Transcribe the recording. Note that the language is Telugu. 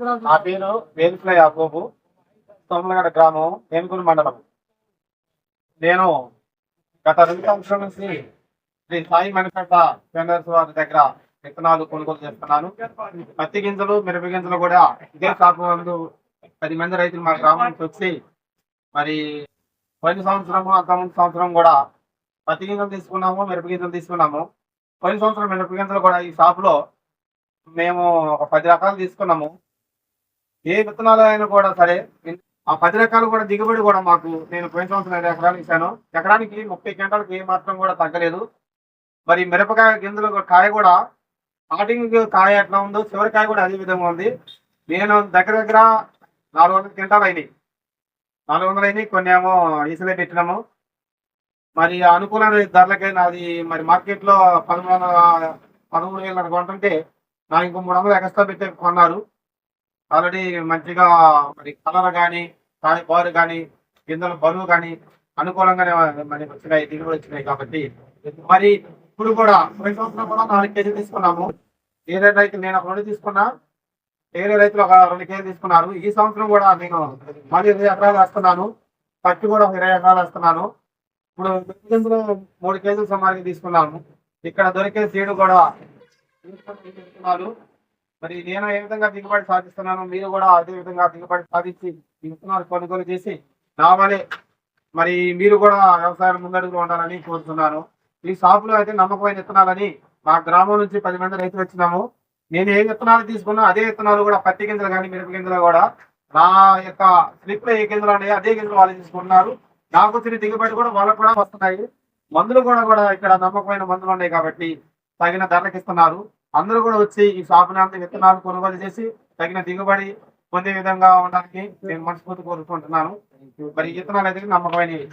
నా పేరు వేలుపుల యాకోబు సోమలగడ గ్రామం ఏనుగురు మండలం. నేను గత రెండు సంవత్సరాల నుంచి శ్రీ సాయి మణికంఠ టెండర్స్ వారి దగ్గర విత్తనాలు కొనుగోలు చేస్తున్నాను. పత్తి గింజలు మిరప గింజలు కూడా ఇదే షాపు వాళ్ళు పది మంది రైతులు మా గ్రామం వచ్చి మరి పోయిన సంవత్సరము అంతకుముందు సంవత్సరం కూడా పత్తి గింజలు తీసుకున్నాము మిరప గింజలు తీసుకున్నాము. పోయిన సంవత్సరం మిరప గింజలు కూడా ఈ షాపులో మేము ఒక పది రకాలు తీసుకున్నాము. ఏ విత్తనాలు అయినా కూడా సరే ఆ పది రకాలు కూడా దిగుబడి కూడా మాకు నేను పోయిన సంవత్సరం ఐదు ఎకరాలు ఇచ్చాను. ఎకరానికి ముప్పై క్వింటాలకు ఏ మాత్రం కూడా తగ్గలేదు. మరి మిరపకాయ గింజలు కాయ కూడా స్టార్టింగ్ కాయ ఎట్లా ఉందో చివరి కాయ కూడా అదే విధంగా ఉంది. నేను దగ్గర దగ్గర నాలుగు వందల క్వింటాలు అయినాయి. నాలుగు వందలు అయినాయి కొన్ని ఏమో ఈసలే పెట్టినాము. మరి అనుకూలమైన ధరలకైనా నాది మరి మార్కెట్లో పదమూడు వందల పదమూడు వేల కొంటుంటే నాకు ఇంకో మూడు వందలు ఎక్స్ట్రా పెట్టి కొన్నారు. ఆల్రెడీ మంచిగా మరి కలర్ కానీ దాని బారు కానీ గింజల బరువు కానీ అనుకూలంగానే మరి వచ్చినాయి దిగుబడి వచ్చినాయి కాబట్టి. మరి ఇప్పుడు కూడా పోయిన సంవత్సరం కూడా నాలుగు కేజీలు తీసుకున్నాము. వేరే రైతు నేను ఒక రెండు తీసుకున్నా. వేరే రైతులు ఒక రెండు కేజీలు తీసుకున్నారు. ఈ సంవత్సరం కూడా నేను మళ్ళీ ఇరవై ఎకరాలు వేస్తున్నాను. పత్తి కూడా ఒక ఇరవై ఎకరాలు వేస్తున్నాను. ఇప్పుడు గింజలు మూడు కేజీలు సుమారుగా తీసుకున్నాము. ఇక్కడ దొరికే సీడు కూడా తీసుకున్నారు మరి నేను ఏ విధంగా దిగుబడి సాధిస్తున్నాను మీరు కూడా అదే విధంగా దిగుబడి సాధించి ఈ విత్తనాలు కొనుగోలు చేసి నా వలే మరి మీరు కూడా వ్యవసాయం ముందడుగులో ఉండాలని కోరుతున్నాను. ఈ షాపులో అయితే నమ్మకమైన విత్తనాలని మా గ్రామం నుంచి పది మంది రైతులు వచ్చినాము. నేను ఏ విత్తనాలు తీసుకున్నా అదే విత్తనాలు కూడా పత్తి గింజలు కానీ మిరప గింజలు కూడా నా యొక్క స్లిప్ ఏ గింజలు ఉన్నాయో అదే గింజలు వాళ్ళు తీసుకుంటున్నారు. నాకు వచ్చిన దిగుబడి కూడా వాళ్ళకు కూడా వస్తున్నాయి. మందులు కూడా కూడా ఇక్కడ నమ్మకమైన మందులు ఉన్నాయి కాబట్టి తగిన ధరలకు ఇస్తున్నారు. అందరూ కూడా వచ్చి ఈ షాపు విత్తనాలు కొనుగోలు చేసి తగిన దిగుబడి పొందే విధంగా ఉండడానికి నేను మనస్ఫూర్తి కోరుకుంటున్నాను. మరి ఈ విత్తనాలు అయితే నమ్మకమైనవి.